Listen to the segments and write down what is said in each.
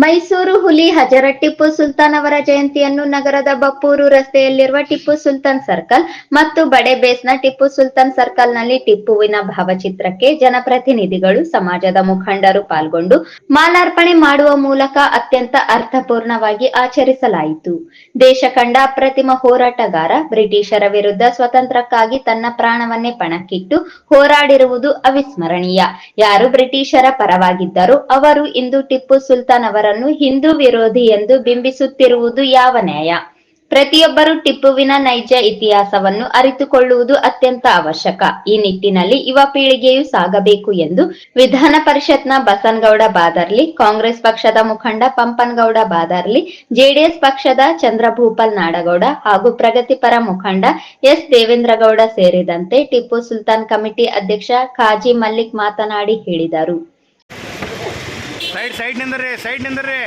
ಮೈಸೂರು ಹುಲಿ ಹಜರ ಟಿಪ್ಪು ಸುಲ್ತಾನ್ ಅವರ ಜಯಂತಿಯನ್ನು ನಗರದ ಬಪ್ಪೂರು ರಸ್ತೆಯಲ್ಲಿರುವ ಟಿಪ್ಪು ಸುಲ್ತಾನ್ ಸರ್ಕಲ್ ಮತ್ತು ಬಡೆ ಬೇಸ್ನ ಟಿಪ್ಪು ಸುಲ್ತಾನ್ ಸರ್ಕಲ್ನಲ್ಲಿ ಟಿಪ್ಪುವಿನ ಭಾವಚಿತ್ರಕ್ಕೆ ಜನಪ್ರತಿನಿಧಿಗಳು ಸಮಾಜದ ಮುಖಂಡರು ಪಾಲ್ಗೊಂಡು ಮಾಲಾರ್ಪಣೆ ಮಾಡುವ ಮೂಲಕ ಅತ್ಯಂತ ಅರ್ಥಪೂರ್ಣವಾಗಿ ಆಚರಿಸಲಾಯಿತು. ದೇಶ ಕಂಡ ಅಪ್ರತಿಮ ಹೋರಾಟಗಾರ ಬ್ರಿಟಿಷರ ವಿರುದ್ಧ ಸ್ವತಂತ್ರಕ್ಕಾಗಿ ತನ್ನ ಪ್ರಾಣವನ್ನೇ ಪಣಕ್ಕಿಟ್ಟು ಹೋರಾಡಿರುವುದು ಅವಿಸ್ಮರಣೀಯ. ಯಾರು ಬ್ರಿಟಿಷರ ಪರವಾಗಿದ್ದರೂ ಅವರು ಇಂದು ಟಿಪ್ಪು ಸುಲ್ತಾನ್ ಅವರನ್ನು ಹಿಂದೂ ವಿರೋಧಿ ಎಂದು ಬಿಂಬಿಸುತ್ತಿರುವುದು ಯಾವ ನ್ಯಾಯ? ಪ್ರತಿಯೊಬ್ಬರು ಟಿಪ್ಪುವಿನ ನೈಜ ಇತಿಹಾಸವನ್ನು ಅರಿತುಕೊಳ್ಳುವುದು ಅತ್ಯಂತ ಅವಶ್ಯಕ. ಈ ನಿಟ್ಟಿನಲ್ಲಿ ಯುವ ಪೀಳಿಗೆಯು ಸಾಗಬೇಕು ಎಂದು ವಿಧಾನ ಪರಿಷತ್ನ ಬಸನ್ಗೌಡ ಬಾದರ್ಲಿ, ಕಾಂಗ್ರೆಸ್ ಪಕ್ಷದ ಮುಖಂಡ ಪಂಪನ್ಗೌಡ ಬಾದರ್ಲಿ, ಜೆಡಿಎಸ್ ಪಕ್ಷದ ಚಂದ್ರಭೂಪಲ್ ನಾಡಗೌಡ ಹಾಗೂ ಪ್ರಗತಿಪರ ಮುಖಂಡ ಎಸ್ ದೇವೇಂದ್ರಗೌಡ ಸೇರಿದಂತೆ ಟಿಪ್ಪು ಸುಲ್ತಾನ್ ಕಮಿಟಿ ಅಧ್ಯಕ್ಷ ಖಾಜಿ ಮಲ್ಲಿಕ್ ಮಾತನಾಡಿ ಹೇಳಿದರು. ಸೈಡ್ ಸೈಡ್ ನಿಂದ್ರಿ ಸೈಡ್ ನಿಂದ್ರಿ.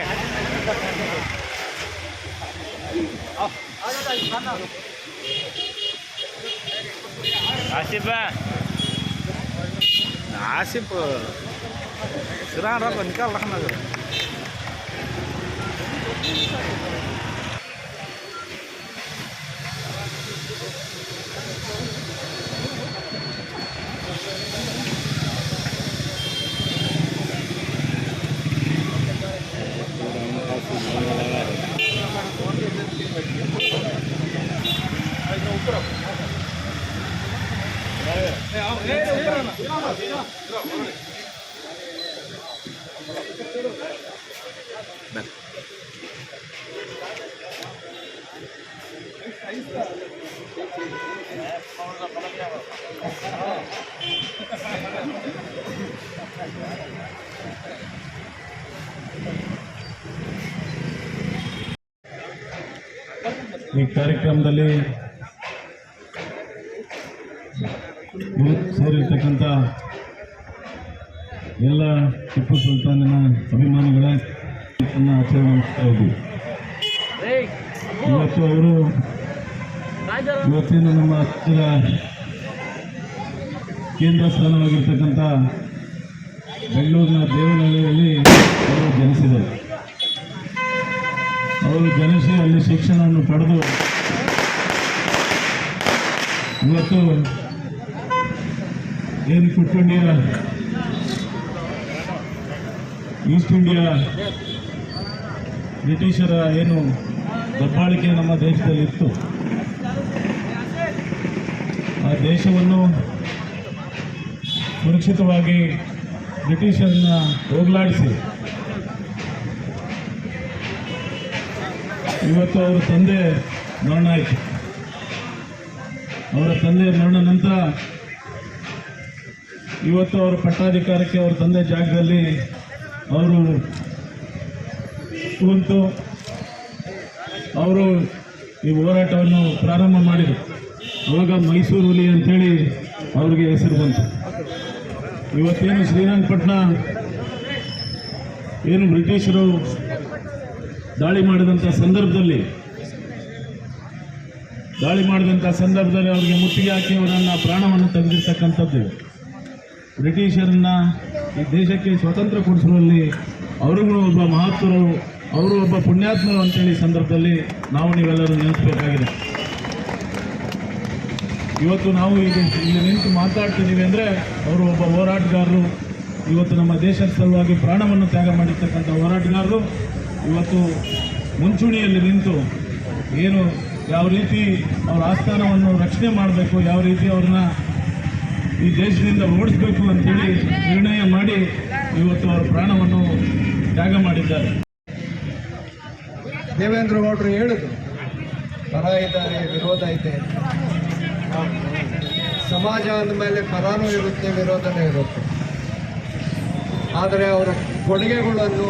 ಆಸಿಫ. ಆಸಿಫ್. ಸಿರಾನ್ ರೊಕ್ಕ ನಿಕಾಲ್ ರಹಮದ್ ಈ ಕಾರ್ಯಕ್ರಮದಲ್ಲಿ ಎಲ್ಲ ಟಿಪ್ಪು ಸುಲ್ತಾನನ ಅಭಿಮಾನಿಗಳ ಆಚರಣೆ ಮಾಡ್ತಾ ಇವತ್ತು ಅವರು ಇವತ್ತಿನ ನಮ್ಮ ರಾಜ್ಯದ ಕೇಂದ್ರ ಸ್ಥಾನವಾಗಿರ್ತಕ್ಕಂಥ ಬೆಂಗಳೂರಿನ ದೇವನಹಳ್ಳಿಯಲ್ಲಿ ಅವರು ಜನಿಸಿದರು. ಅವರು ಜನಿಸಿ ಅಲ್ಲಿ ಶಿಕ್ಷಣವನ್ನು ಪಡೆದು ಇವತ್ತು ಏನು ಕ್ವಿಟ್ ಇಂಡಿಯಾ ಈಸ್ಟ್ ಇಂಡಿಯಾ ಬ್ರಿಟಿಷರ ಏನು ದಬ್ಬಾಳಿಕೆ ನಮ್ಮ ದೇಶದಲ್ಲಿ ಇತ್ತು ಆ ದೇಶವನ್ನು ಸುರಕ್ಷಿತವಾಗಿ ಬ್ರಿಟಿಷರನ್ನ ಹೋಗಲಾಡಿಸಿ. ಇವತ್ತು ಅವರ ತಂದೆ ಮರಣ ಆಯಿತು. ಅವರ ತಂದೆ ಮರಣ ನಂತರ ಇವತ್ತು ಅವರ ಪಟ್ಟಾಧಿಕಾರಕ್ಕೆ ಅವರ ತಂದೆ ಜಾಗದಲ್ಲಿ ಅವರು ಕುಂತು ಅವರು ಈ ಹೋರಾಟವನ್ನು ಪ್ರಾರಂಭ ಮಾಡಿದರು. ಅವಾಗ ಮೈಸೂರು ಹುಲಿ ಅಂಥೇಳಿ ಅವ್ರಿಗೆ ಹೆಸರು ಬಂತು. ಇವತ್ತೇನು ಶ್ರೀರಂಗಪಟ್ಟಣ ಏನು ಬ್ರಿಟಿಷರು ದಾಳಿ ಮಾಡಿದಂಥ ಸಂದರ್ಭದಲ್ಲಿ, ದಾಳಿ ಮಾಡಿದಂಥ ಸಂದರ್ಭದಲ್ಲಿ ಅವರಿಗೆ ಮುತ್ತಿಗೆ ಹಾಕಿ ಅವರನ್ನು ಪ್ರಾಣವನ್ನು ತೆಗೆದಿರ್ತಕ್ಕಂಥದ್ದು. ಬ್ರಿಟಿಷರನ್ನ ಈ ದೇಶಕ್ಕೆ ಸ್ವಾತಂತ್ರ್ಯ ಕೊಡಿಸುವಲ್ಲಿ ಅವರುಗಳು ಒಬ್ಬ ಮಹತ್ವರು ಅವರು ಒಬ್ಬ ಪುಣ್ಯಾತ್ಮರು ಅಂತೇಳಿ ಸಂದರ್ಭದಲ್ಲಿ ನಾವು ನೀವೆಲ್ಲರೂ ನೆನೆಸ್ಬೇಕಾಗಿದೆ. ಇವತ್ತು ನಾವು ಈಗ ಇಲ್ಲಿ ನಿಂತು ಮಾತಾಡ್ತಿದ್ದೀವಿ ಅಂದರೆ ಅವರು ಒಬ್ಬ ಹೋರಾಟಗಾರರು. ಇವತ್ತು ನಮ್ಮ ದೇಶದ ಸಲುವಾಗಿ ಪ್ರಾಣವನ್ನು ತ್ಯಾಗ ಮಾಡಿರ್ತಕ್ಕಂಥ ಹೋರಾಟಗಾರರು. ಇವತ್ತು ಮುಂಚೂಣಿಯಲ್ಲಿ ನಿಂತು ಏನು ಯಾವ ರೀತಿ ಅವರ ಆಸ್ಥಾನವನ್ನು ರಕ್ಷಣೆ ಮಾಡಬೇಕು, ಯಾವ ರೀತಿ ಅವ್ರನ್ನ ಈ ದೇಶದಿಂದ ಓಡಿಸ್ಬೇಕು ಅಂತೇಳಿ ನಿರ್ಣಯ ಮಾಡಿ ಇವತ್ತು ಅವರ ಪ್ರಾಣವನ್ನು ತ್ಯಾಗ ಮಾಡಿದ್ದಾರೆ. ದೇವೇಂದ್ರ ಗೌಡರು ಹೇಳಿದ್ರು, ಪರ ಇದ್ದಾರೆ, ವಿರೋಧ ಇದೆ ಸಮಾಜ ಅಂದಮೇಲೆ ಪರಾನೂ ಇರುತ್ತೆ, ವಿರೋಧನೂ ಇರುತ್ತೆ. ಆದರೆ ಅವರ ಕೊಡುಗೆಗಳನ್ನು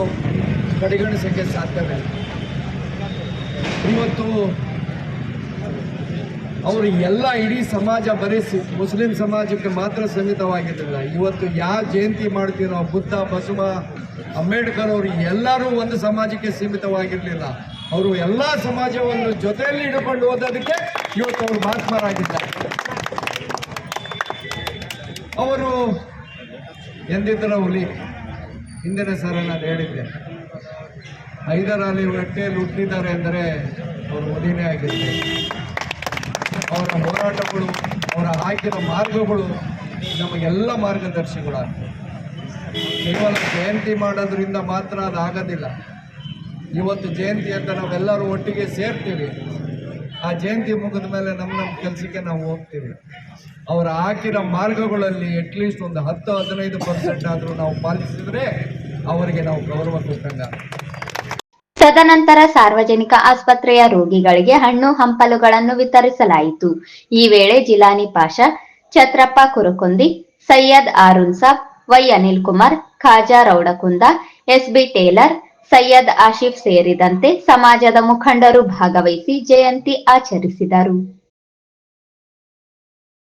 ಕಡೆಗಣಿಸೋಕ್ಕೆ ಸಾಧ್ಯವಿಲ್ಲ. ಇವತ್ತು ಅವರು ಎಲ್ಲ ಇಡೀ ಸಮಾಜ ಬರೆಸಿ ಮುಸ್ಲಿಂ ಸಮಾಜಕ್ಕೆ ಮಾತ್ರ ಸೀಮಿತವಾಗಿರಲಿಲ್ಲ. ಇವತ್ತು ಯಾವ ಜಯಂತಿ ಮಾಡ್ತೀರೋ ಬುದ್ಧ, ಬಸವ, ಅಂಬೇಡ್ಕರ್ ಅವರು ಎಲ್ಲರೂ ಒಂದು ಸಮಾಜಕ್ಕೆ ಸೀಮಿತವಾಗಿರಲಿಲ್ಲ. ಅವರು ಎಲ್ಲ ಸಮಾಜವನ್ನು ಜೊತೆಯಲ್ಲಿ ಹಿಡ್ಕೊಂಡು ಹೋದದಕ್ಕೆ ಇವತ್ತು ಅವರು ಮಹಾತ್ಮರಾಗಿದ್ದಾರೆ. ಅವರು ಎಂದಿದ್ದರ ಹುಲಿ? ಹಿಂದಿನ ಸರ ನಾನು ಹೇಳಿದ್ದೆ. ಹೈದರಾಲಿ ಹೊಟ್ಟೆಯಲ್ಲಿ ಹುಟ್ಟಿದ್ದಾರೆ ಅಂದರೆ ಅವರು ಮೋದಿನೇ ಆಗಿರ್ತಾರೆ. ಅವರ ಹೋರಾಟಗಳು, ಅವರ ಹಾಕಿರೋ ಮಾರ್ಗಗಳು ನಮಗೆಲ್ಲ ಮಾರ್ಗದರ್ಶಿಗಳಾಗ್ತವೆ ಕೇವಲ ಜಯಂತಿ ಮಾಡೋದ್ರಿಂದ ಮಾತ್ರ ಅದು ಆಗೋದಿಲ್ಲ ಇವತ್ತು ಜಯಂತಿ ಅಂತ ನಾವೆಲ್ಲರೂ ಒಟ್ಟಿಗೆ ಸೇರ್ತೀವಿ. ಆ ಜಯಂತಿ ಮುಗಿದ ಮೇಲೆ ನಮ್ಮ ನಮ್ಮ ಕೆಲಸಕ್ಕೆ ನಾವು ಹೋಗ್ತೀವಿ. ಅವರ ಹಾಕಿರೋ ಮಾರ್ಗಗಳಲ್ಲಿ ಅಟ್ಲೀಸ್ಟ್ ಒಂದು ಹತ್ತು, ಹದಿನೈದು ಪರ್ಸೆಂಟ್ ಆದರೂ ನಾವು ಪಾಲಿಸಿದ್ರೆ ಅವರಿಗೆ ನಾವು ಗೌರವ ಕೊಟ್ಟಂಗ ತದನಂತರ ಸಾರ್ವಜನಿಕ ಆಸ್ಪತ್ರೆಯ ರೋಗಿಗಳಿಗೆ ಹಣ್ಣು, ಹಂಪಲುಗಳನ್ನು ವಿತರಿಸಲಾಯಿತು. ಈ ವೇಳೆ Jilani Pasha, Chhatrappa Kurukundi, Syed Arun Sab, Y Anil Kumar, Khaja Raudakunda, SB Tailor, Syed Ashif ಸೇರಿದಂತೆ ಸಮಾಜದ ಮುಖಂಡರು ಭಾಗವಹಿಸಿ ಜಯಂತಿ ಆಚರಿಸಿದರು.